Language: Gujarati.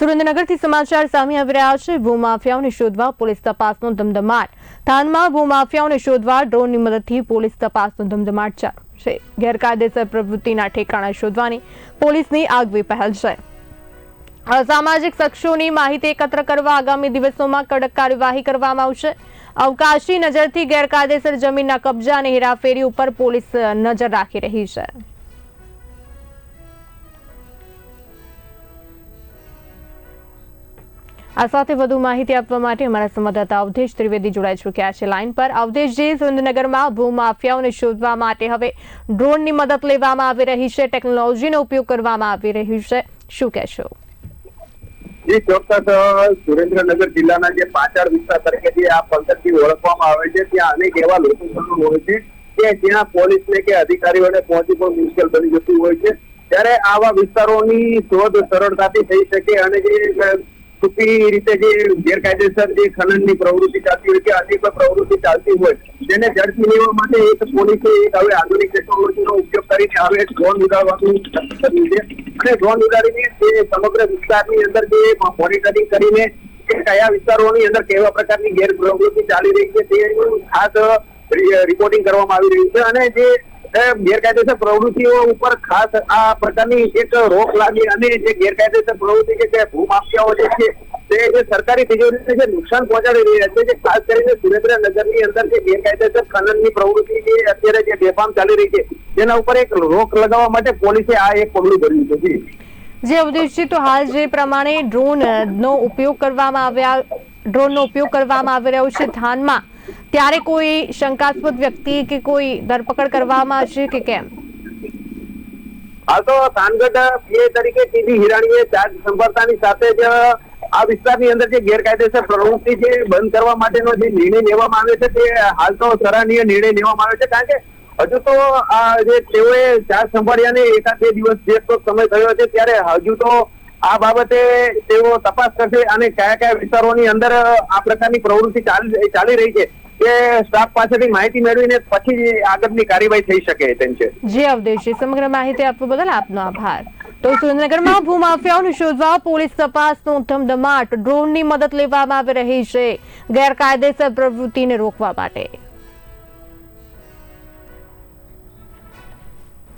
સુરેન્દ્રનગરથી સમાચાર સામે આવી રહ્યા છે. ભૂમાફિયાઓને શોધવા પોલીસ તપાસનો ધમધમાટ. થાનમાં ભૂમાફિયાઓને શોધવા ડ્રોનની મદદથી પોલીસ તપાસનો ધમધમાટ છે. ગેરકાયદેસર પ્રવૃત્તિના ઠેકાણા શોધવાની પોલીસની આગવી પહેલ છે. અસામાજિક શખ્સોની માહિતી એકત્ર કરવા આગામી દિવસોમાં કડક કાર્યવાહી કરવામાં આવશે. અવકાશી નજરથી ગેરકાયદેસર જમીનના કબજા અને હેરાફેરી ઉપર પોલીસ નજર રાખી રહી છે. આ સાથે વધુ માહિતી આપવા માટે અમારા સંવાદદાતા અવધેશ ત્રિવેદી જોડાઈ ચૂક્યા છે. લાઈન પર અવધેશજી સુરેન્દ્રનગરમાં ભૂમાફિયાઓને શોધવા માટે હવે ડ્રોનની મદદ લેવામાં આવી રહી છે. ટેકનોલોજીનો ઉપયોગ કરવામાં આવી રહ્યું છે. શું કહેશો? જી, ચોક્કસ સુરેન્દ્રનગર જિલ્લાના જે પાછળ વિસ્તાર તરીકે જે આ પંથકથી ઓળખવામાં આવે છે, ત્યાં અનેક એવા લોકો હોય છે કે જ્યાં પોલીસને કે અધિકારીઓને પહોંચી પણ મુશ્કેલ બની જતું હોય છે. ત્યારે આવા વિસ્તારોની શોધ સરળતાથી થઈ શકે અને જે છુપી રીતે જે ગેરકાયદેસર જે ખનનની પ્રવૃત્તિ ચાલતી હોય કે અન્ય કોઈ પ્રવૃત્તિ ચાલતી હોય, તેને ઝડપી લેવા માટે એક પોલીસે એક હવે આધુનિક ટેકનોલોજીનો ઉપયોગ કરીને હવે ડ્રોન ઉડાડવાનું કર્યું છે. અને ડ્રોન ઉડાડીને તે સમગ્ર વિસ્તારની અંદર જે મોનિટરિંગ કરીને કયા વિસ્તારોની અંદર કેવા પ્રકારની ગેરપ્રવૃત્તિ ચાલી રહી છે તેનું ખાસ રિપોર્ટિંગ કરવામાં આવી રહ્યું છે. અને જે ગેરકાયદેસર પ્રવૃત્તિઓ ઉપર ખાસ આ પ્રકારની એક રોક લાગી અને જે ગેરકાયદેસર પ્રવૃત્તિ કે ભૂમાફિયાઓ જે છે, તે જે સરકારી તિજોરીને જે નુકસાન પહોંચાડી રહ્યા છે, જે ખાસ કરીને સુરેન્દ્રનગરની અંદર જે ગેરકાયદેસર ખનનની પ્રવૃત્તિ જે અત્યારે જે બેફામ ચાલી રહી છે તેના ઉપર એક રોક લગાવવા માટે પોલીસે આ એક પગલું ભર્યું છે, જી. અવધેશજી તો હાલ જે પ્રમાણે ડ્રોન નો ઉપયોગ કરવામાં આવ્યા ડ્રોનનો ઉપયોગ કરવામાં આવી રહ્યો છે થાનમાં ત્યારે કોઈ શંકાસ્પદ વ્યક્તિ કે કોઈ ધરપકડ કરવામાં આવશે કે કેમ? હાલ તો થાનગઢ પીએ તરીકે ટીવી હિરાણીએ ચાર્જ સંભાળતાની સાથે જ આ વિસ્તારની અંદર જે ગેરકાયદેસર પ્રવૃત્તિ જે બંધ કરવા માટેનો જે નિર્ણય લેવામાં આવ્યો છે તે હાલ તો સરાહનીય નિર્ણય લેવામાં આવ્યો છે. કારણ કે હજુ તો આ જે તેઓએ ચાર્જ સંભાળ્યાને એકાદ બે દિવસ જે તો સમય થયો છે ત્યારે હજુ તો આ બાબતે તેઓ તપાસ કરશે અને કયા કયા વિસ્તારોની અંદર આ પ્રકારની પ્રવૃત્તિ ચાલી રહી છે. તે સ્ટાફ પાસેથી માહિતી મેળવીને પછી આગળની કાર્યવાહી થઈ શકે તેમ છે. જે અવદેશી સમગ્ર માહિતી આપવા બદલ આપનો આભાર. તો સુરેન્દ્રનગરમાં ભૂમાફિયાઓને શોધવા પોલીસ તપાસનો ધમધમાટ ડ્રોનની મદદ લેવામાં આવી રહી છે. ગેરકાયદેસર પ્રવૃત્તિને રોકવા માટે.